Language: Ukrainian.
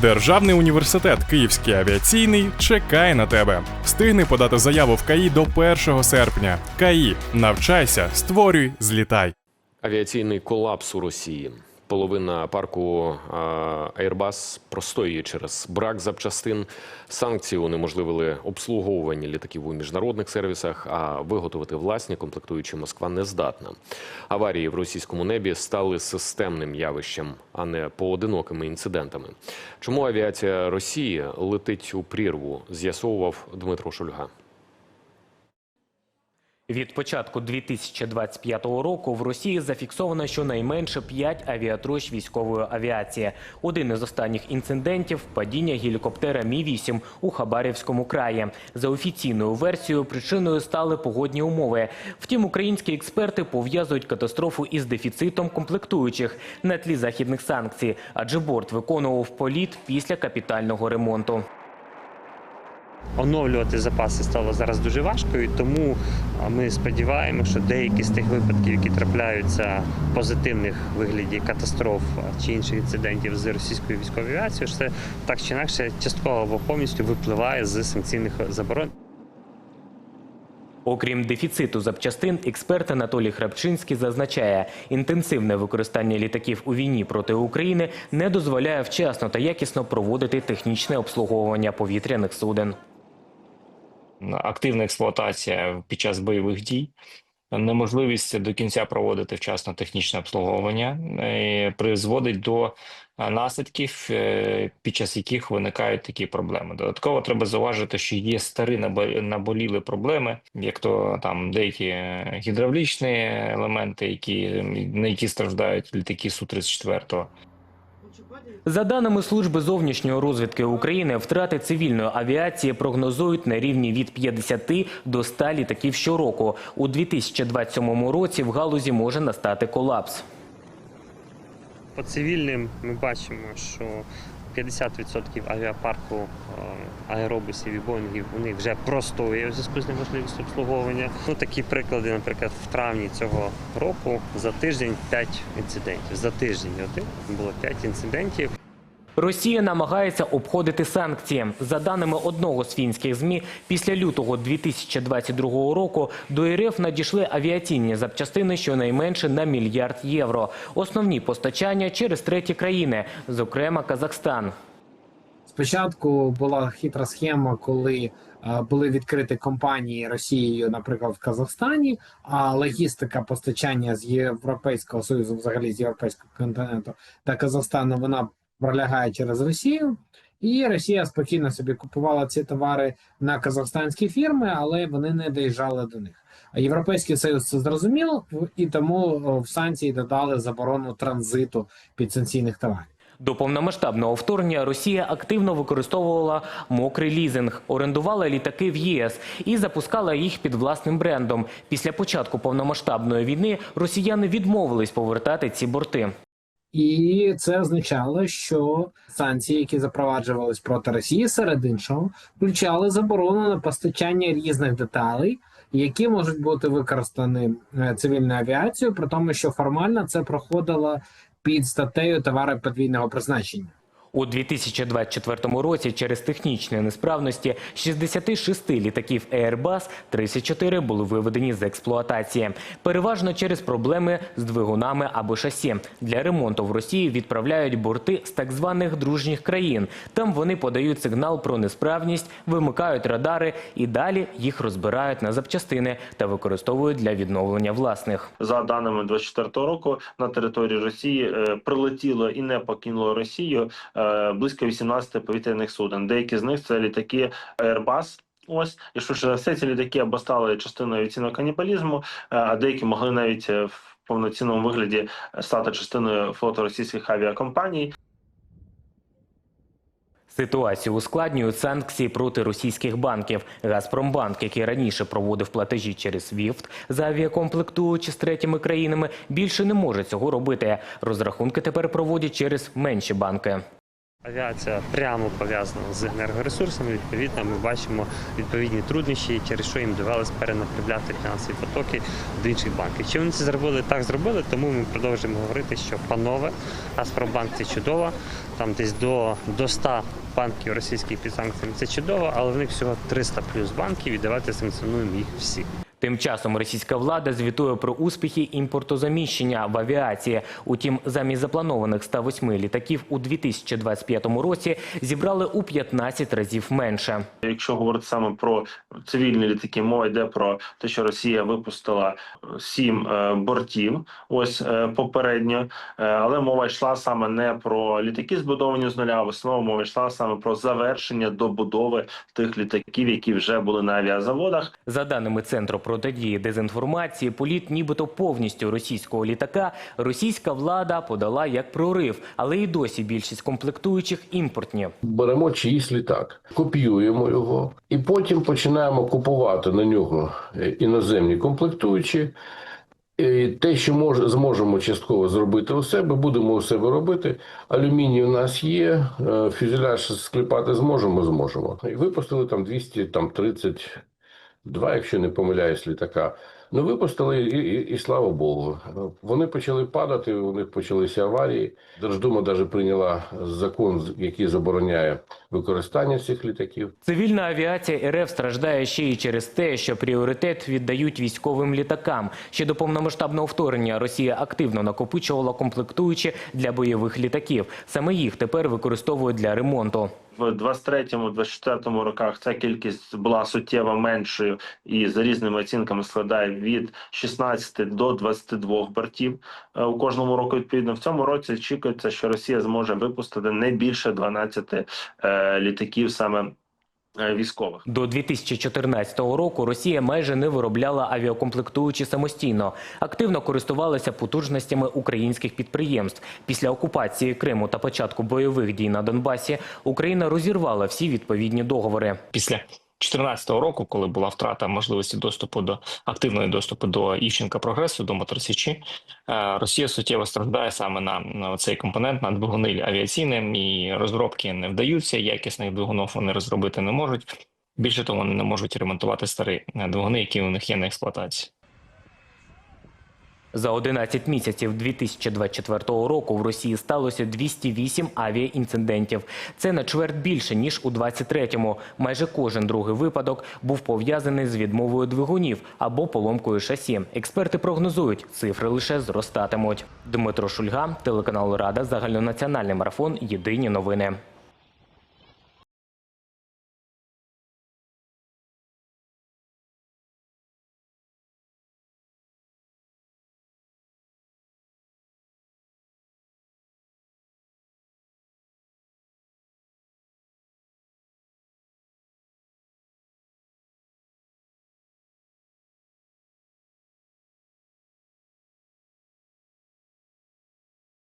Державний університет Київський авіаційний чекає на тебе. Встигни подати заяву в КАІ до 1 серпня. КАІ. Навчайся, створюй, злітай. Авіаційний колапс у Росії. Половина парку Airbus простоює через брак запчастин. Санкції унеможливили обслуговування літаків у міжнародних сервісах, а виготовити власні комплектуючі Москва не здатна. Аварії в російському небі стали системним явищем, а не поодинокими інцидентами. Чому авіація Росії летить у прірву? З'ясовував Дмитро Шульга. Від початку 2025 року в Росії зафіксовано щонайменше 5 авіатрощ військової авіації. Один із останніх інцидентів – падіння гелікоптера Мі-8 у Хабарівському краї. За офіційною версією, причиною стали погодні умови. Втім, українські експерти пов'язують катастрофу із дефіцитом комплектуючих на тлі західних санкцій, адже борт виконував політ після капітального ремонту. Оновлювати запаси стало зараз дуже важко, і тому ми сподіваємося, що деякі з тих випадків, які трапляються позитивних вигляді катастроф чи інших інцидентів з російською військовою авіацією, що це так чи інакше частково або повністю випливає з санкційних заборон. Окрім дефіциту запчастин, експерт Анатолій Храпчинський зазначає, інтенсивне використання літаків у війні проти України не дозволяє вчасно та якісно проводити технічне обслуговування повітряних суден. Активна експлуатація під час бойових дій, неможливість до кінця проводити вчасно технічне обслуговування е, призводить до е, наслідків, е, під час яких виникають такі проблеми. Додатково треба зауважити, що є старі набо- наболіли проблеми, як то там деякі гідравлічні елементи, які на які страждають літаки су 34 За даними служби зовнішньої розвідки України, втрати цивільної авіації прогнозують на рівні від 50 до 100 літаків щороку. У 2027 році в галузі може настати колапс. По цивільним ми бачимо, що 50% авіапарку е, аеробусів і боїнгів у них вже простоює в зв'язку з неможливістю обслуговування. Ну такі приклади, наприклад, в травні цього року за тиждень 5 інцидентів. За тиждень один було 5 інцидентів. Росія намагається обходити санкції. За даними одного з фінських ЗМІ, після лютого 2022 року до РФ надійшли авіаційні запчастини щонайменше на мільярд євро. Основні постачання через треті країни, зокрема Казахстан. Спочатку була хитра схема, коли е, були відкриті компанії Росією, наприклад, в Казахстані, а логістика постачання з Європейського союзу, взагалі з європейського континенту та Казахстану, вона пролягає через Росію. І Росія спокійно собі купувала ці товари на казахстанські фірми, але вони не доїжджали до них. А Європейський союз це зрозумів, і тому в санкції додали заборону транзиту підсанкційних товарів. До повномасштабного вторгнення Росія активно використовувала мокрий лізинг, орендувала літаки в ЄС і запускала їх під власним брендом. Після початку повномасштабної війни росіяни відмовились повертати ці борти. І це означало, що санкції, які запроваджувались проти Росії, серед іншого, включали заборону на постачання різних деталей, які можуть бути використані е, цивільною авіацією, при тому, що формально це проходило під статтею товари подвійного призначення. У 2024 році через технічні несправності 66 літаків Airbus 34 були виведені з експлуатації. Переважно через проблеми з двигунами або шасі. Для ремонту в Росії відправляють борти з так званих дружніх країн. Там вони подають сигнал про несправність, вимикають радари і далі їх розбирають на запчастини та використовують для відновлення власних. За даними 24 року на території Росії е, прилетіло і не покинуло Росію е, близько 18 повітряних суден. Деякі з них це літаки Airbus. Ось і швидше за все ці літаки або стали частиною авіаційного канібалізму, е, а деякі могли навіть е, в повноцінному вигляді стати частиною флоту російських авіакомпаній. Ситуацію ускладнюють санкції проти російських банків. Газпромбанк, який раніше проводив платежі через СВІФТ за авіакомплектуючі з третіми країнами, більше не може цього робити. Розрахунки тепер проводять через менші банки. Авіація прямо пов'язана з енергоресурсами. Відповідно, ми бачимо відповідні труднощі, через що їм довелось перенаправляти фінансові потоки до інших банків. Чи вони це зробили? Так зробили, тому ми продовжуємо говорити, що панове, Газпромбанк це чудово. Там десь до, до 100 банків російських під санкціями це чудово, але в них всього 300 плюс банків і давайте санкціонуємо їх всі. Тим часом російська влада звітує про успіхи імпортозаміщення в авіації. Утім, замість запланованих 108 літаків у 2025 році зібрали у 15 разів менше. Якщо говорити саме про цивільні літаки, мова йде про те, що Росія випустила е, сім е, бортів. Ось е, попередньо, Е, але мова йшла саме не про літаки, збудовані з нуля. а В основному мова йшла саме про завершення добудови тих літаків, які вже були на авіазаводах. За даними центру протидії дезінформації, політ нібито повністю російського літака російська влада подала як прорив, але і досі більшість комплектуючих імпортні. беремо чиїсь літак, копіюємо його, і потім починаємо купувати на нього е, іноземні комплектуючі. І те, що мож, зможемо частково зробити у себе, будемо у себе робити. Алюміній у нас є, е, фюзеляж склепати зможемо, зможемо. І випустили там 232, якщо не помиляюсь, літака. Ну, випустили, і, і, і слава Богу. Вони почали падати, у них почалися аварії. Держдума навіть прийняла закон, який забороняє використання цих літаків. Цивільна авіація РФ страждає ще й через те, що пріоритет віддають військовим літакам. Ще до повномасштабного вторгнення Росія активно накопичувала комплектуючі для бойових літаків. Саме їх тепер використовують для ремонту. В 23-24 роках ця кількість була суттєво меншою і за різними оцінками складає від 16 до 22 бортів е, у кожному року. Відповідно, в цьому році очікується, що Росія зможе випустити не більше 12 е, літаків саме військових. До 2014 року Росія майже не виробляла авіакомплектуючі самостійно. Активно користувалася потужностями українських підприємств. Після окупації Криму та початку бойових дій на Донбасі Україна розірвала всі відповідні договори. Після 2014 року, коли була втрата можливості доступу до активної доступу до Іщенка прогресу, до моторсічі, е, Росія суттєво страждає саме на, на цей компонент на двигуни авіаційним і розробки не вдаються. Якісних двигунів вони розробити не можуть. Більше того, вони не можуть ремонтувати старі е, двигуни, які у них є на експлуатації. За 11 місяців 2024 року в Росії сталося 208 авіаінцидентів. Це на чверть більше ніж у 23-му. Майже кожен другий випадок був пов'язаний з відмовою двигунів або поломкою шасі. Експерти прогнозують, цифри лише зростатимуть. Дмитро Шульга, телеканал Рада, загальнонаціональний марафон. Єдині новини.